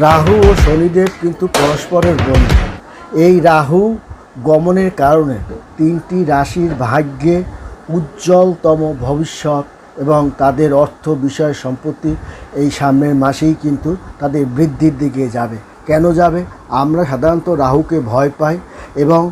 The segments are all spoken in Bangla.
রাহু ও শনিদেব কিন্তু পরস্পরের বন্ধু। এই রাহু গমনের কারণে তিনটি রাশির ভাগ্যে উজ্জ্বলতম ভবিষ্যৎ এবং তাদের অর্থ বিষয় সম্পত্তি এই সামনের মাসেই কিন্তু তাদের বৃদ্ধির দিকে যাবে। কেন যাবে? আমরা সাধারণত রাহুকে ভয় পাই এবং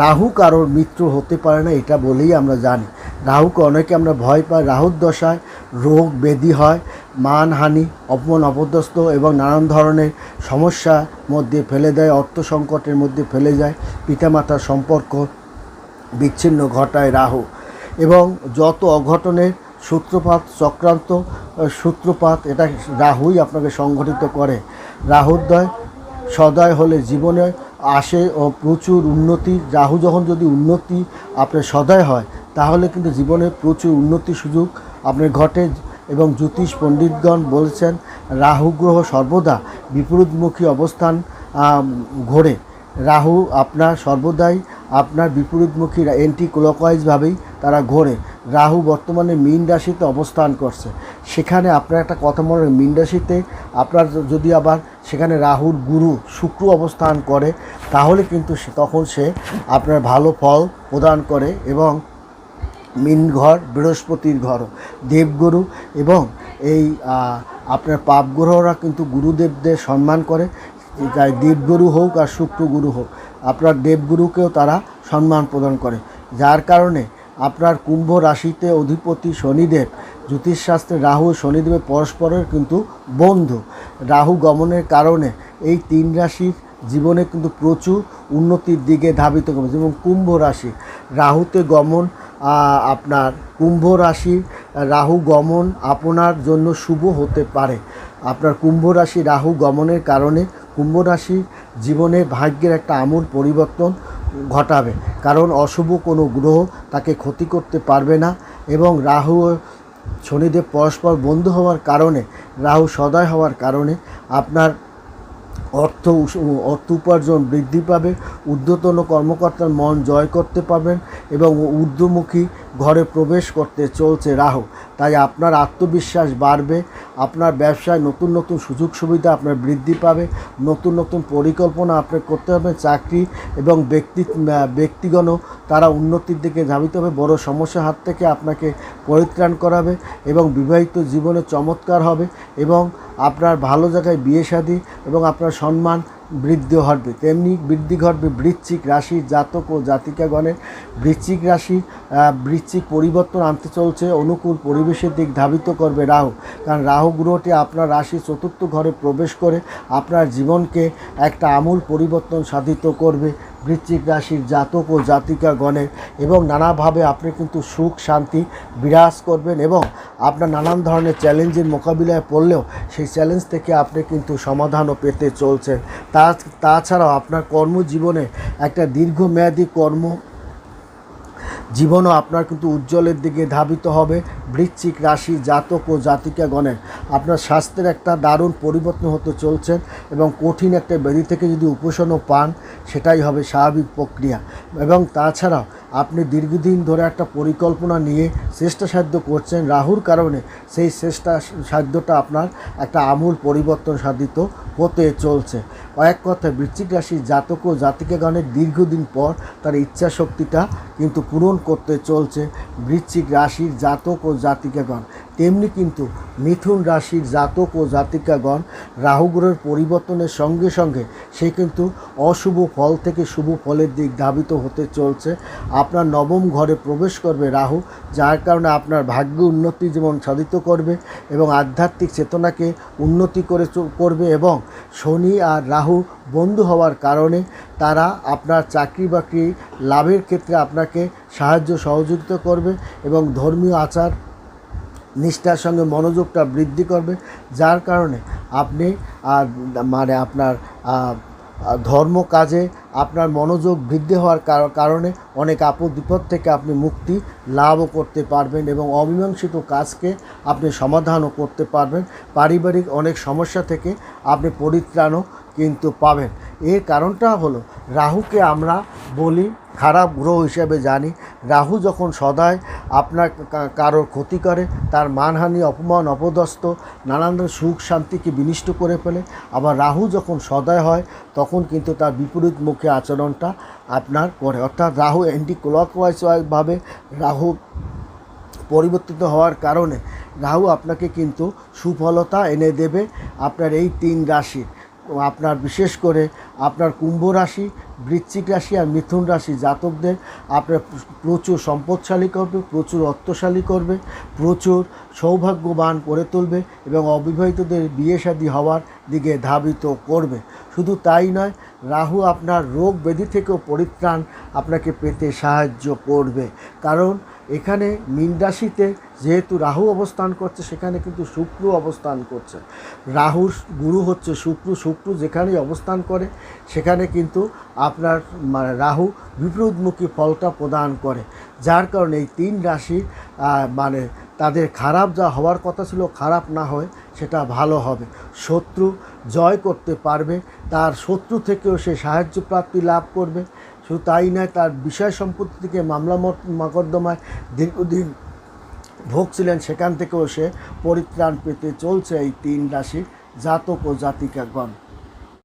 রাহু কারোর মিত্র হতে পারে না, এটা বলেই আমরা জানি। রাহুকে অনেকে আমরা ভয় পাই, রাহুর দশায় রোগ ব্যাধি হয় মানহানি অপমান, অপদস্থ এবং নানান ধরনের সমস্যার মধ্যে ফেলে দেয়, অর্থ সংকটের মধ্যে ফেলে যায়, পিতামাতার সম্পর্ক বিচ্ছিন্ন ঘটায় রাহু। এবং যত অঘটনের সূত্রপাত, চক্রান্ত সূত্রপাত, এটা রাহুই আপনাকে সংগঠিত করে। রাহুদয় সদয় হলে জীবনে আসে ও প্রচুর উন্নতি। রাহু যখন যদি উন্নতি আপনার সদয় হয়, তাহলে কিন্তু জীবনে প্রচুর উন্নতি সুযোগ আপনার ঘটে। এবং জ্যোতিষ পণ্ডিতগণ বলছেন, রাহু গ্রহ সর্বদা বিপরীতমুখী অবস্থান ঘোরে। রাহু আপনার সর্বদাই আপনার বিপরীতমুখী এন্টি ক্লকওয়াইজভাবেই তারা ঘোরে। রাহু বর্তমানে মীন রাশিতে অবস্থান করছে। সেখানে আপনার একটা কথা মনে মীন রাশিতে আপনার যদি আবার সেখানে রাহুর গুরু, শুক্র অবস্থান করে, তাহলে কিন্তু তখন সে আপনার ভালো ফল প্রদান করে এবং মিন ঘর, বৃহস্পতির ঘর, দেবগুরু এবং এই আপনার পাপগ্রহরা কিন্তু গুরুদেবদের সম্মান করে। তাই দেবগুরু হোক আর শুক্রগুরু হোক, আপনার দেবগুরুকেও তারা সম্মান প্রদান করে। যার কারণে আপনার কুম্ভ রাশিতে অধিপতি শনিদেব, জ্যোতিষশাস্ত্রে রাহু শনিদেবের পরস্পরের কিন্তু বন্ধু। রাহু গমনের কারণে এই তিন রাশির জীবনে কিন্তু প্রচুর উন্নতির দিকে ধাবিত করবে। যেমন কুম্ভ রাশি, রাহুতে গমন আপনার কুম্ভ রাশি, রাহু গমন আপনার জন্য শুভ হতে পারে। আপনার কুম্ভ রাশি, রাহু গমনের কারণে কুম্ভ রাশি জীবনে ভাগ্যের একটা আমূল পরিবর্তন ঘটাবে। কারণ অশুভ কোনো গ্রহ তাকে ক্ষতি করতে পারবে না এবং রাহু শনিদেব পরস্পর বন্ধু হওয়ার কারণে, রাহু সদয় হওয়ার কারণে আপনার অর্থ অর্থ উপার্জন বৃদ্ধি পাবে ঊর্ধ্বতন কর্মকর্তার মন জয় করতে পারবেন এবং ঊর্ধ্বমুখী ঘরে প্রবেশ করতে চলছে রাহু। তাই আপনার আত্মবিশ্বাস বাড়বে, আপনার ব্যবসায় নতুন নতুন সুযোগ সুবিধা আপনার বৃদ্ধি পাবে, নতুন নতুন পরিকল্পনা আপনি করতে হবে, চাকরি এবং ব্যক্তি ব্যক্তিগণ তারা উন্নতির দিকে ধাবিত হবে, বড় সমস্যার হাত থেকে আপনাকে পরিত্রাণ করাবে এবং বিবাহিত জীবনে চমৎকার হবে এবং আপনার ভালো জায়গায় বিয়ে শাদী এবং আপনার সম্মান বৃদ্ধি ঘটবে। তেমনি বৃদ্ধি ঘটবে বৃশ্চিক রাশির জাতক ও জাতিকাগণের। বৃশ্চিক রাশি বৃশ্চিক পরিবর্তন আনতে চলছে, অনুকূল পরিবেশের দিক ধাবিত করবে রাহু। কারণ রাহু গ্রহটি আপনার রাশি চতুর্থ ঘরে প্রবেশ করে আপনার জীবনকে একটা আমূল পরিবর্তন সাধিত করবে। বৃশ্চিক রাশির জাতক ও জাতিকা জাতিকাগণের এবং নানাভাবে আপনি কিন্তু সুখ, শান্তি বিরাজ করবেন এবং আপনার নানান ধরনের চ্যালেঞ্জের মোকাবিলায় পড়লেও সেই চ্যালেঞ্জ থেকে আপনি কিন্তু সমাধানও পেতে চলছেন। তা তাছাড়াও আপনার কর্মজীবনে একটা দীর্ঘমেয়াদী কর্ম জীবনও আপনার কিন্তু উজ্জ্বলের দিকে ধাবিত হবে। বৃশ্চিক রাশি জাতক ও জাতিকাগণের আপনার স্বাস্থ্যের একটা দারুণ পরিবর্তন হতে চলছেন এবং কঠিন একটা ব্যাধি থেকে যদি উপশমও পান, সেটাই হবে স্বাভাবিক প্রক্রিয়া। এবং তাছাড়াও আপনি দীর্ঘদিন ধরে একটা পরিকল্পনা নিয়ে চেষ্টা সাধ্য করছেন, রাহুর কারণে সেই চেষ্টা সাধ্যটা আপনার একটা আমূল পরিবর্তন সাধিত হতে চলছে। এক কথায় বৃশ্চিক রাশির জাতক ও জাতিকাগণের দীর্ঘদিন পর তার ইচ্ছা শক্তিটা কিন্তু পূরণ করতে চলছে বৃশ্চিক রাশির জাতক ও জাতিকাগণ। তেমনি কিন্তু মিথুন রাশির জাতক ও জাতিকাগণ রাহু গ্রহের পরিবর্তনের সঙ্গে সঙ্গে সে কিন্তু অশুভ ফল থেকে শুভ ফলের দিক ধাবিত হতে চলছে। আপনার নবম ঘরে প্রবেশ করবে রাহু, যার কারণে আপনার ভাগ্য উন্নতি যেমন সাধিত করবে এবং আধ্যাত্মিক চেতনাকে উন্নতি করে করবে এবং শনি আর রাহু বন্ধু হওয়ার কারণে তারা আপনার চাকরি বাকরি লাভের ক্ষেত্রে আপনাকে সাহায্য সহযোগিতা করবে এবং ধর্মীয় আচার নিষ্ঠার সঙ্গে মনোযোগটা বৃদ্ধি করবে, যার কারণে আপনি আর মানে আপনার ধর্ম কাজে আপনার মনোযোগ বৃদ্ধি হওয়ার কারণে অনেক আপদ বিপদ থেকে আপনি মুক্তি লাভও করতে পারবেন এবং অমীমাংসিত কাজকে আপনি সমাধানও করতে পারবেন। পারিবারিক অনেক সমস্যা থেকে আপনি পরিত্রাণও কিন্তু পাবেন। এর কারণটা হলো, রাহুকে আমরা বলি খারাপ গ্রহ হিসেবে জানি। রাহু যখন সদায় আপনার কারোর ক্ষতি করে, তার মানহানি, অপমান, অপদস্থ, নানান সুখ শান্তিকে বিনিষ্ট করে ফেলে। আবার রাহু যখন সদয় হয়, তখন কিন্তু তার বিপরীত মুখে আচরণটা আপনার করে। অর্থাৎ রাহু অ্যান্টি ক্লকওয়াইজভাবে রাহু পরিবর্তিত হওয়ার কারণে রাহু আপনাকে কিন্তু সুফলতা এনে দেবে আপনার এই তিন রাশি আপনার বিশেষ করে আপনার কুম্ভ রাশি, বৃশ্চিক রাশি আর মিথুন রাশি জাতকদের আপনার প্রচুর সম্পদশালী করবে, প্রচুর অর্থশালী করবে, প্রচুর সৌভাগ্যবান করে তুলবে এবং অবিবাহিতদের বিয়ে শাদী হওয়ার দিকে ধাবিত করবে। শুধু তাই নয়, রাহু আপনার রোগ ব্যাধি থেকেও পরিত্রাণ আপনাকে পেতে সাহায্য করবে। কারণ এখানে মীন রাশিতে যেহেতু রাহু অবস্থান করছে, সেখানে কিন্তু শুক্র অবস্থান করছে। রাহুর গুরু হচ্ছে শুক্র শুক্র যেখানেই অবস্থান করে সেখানে কিন্তু আপনার মানে রাহু বিপরীতমুখী ফলটা প্রদান করে। যার কারণে এই তিন রাশি মানে তাদের খারাপ যা হওয়ার কথা ছিল, খারাপ না হয়, সেটা ভালো হবে। শত্রু জয় করতে পারবে, তার শত্রু থেকেও সে সাহায্য প্রাপ্তি লাভ করবে। শুধু তাই নয়, তার বিষয় সম্পত্তি থেকে মামলা মকদ্দমায় দীর্ঘদিন ভোগছিলেন সেখান থেকেও সে পরিত্রাণ পেতে চলছে এই তিন রাশির জাতক ও জাতিকাগণ।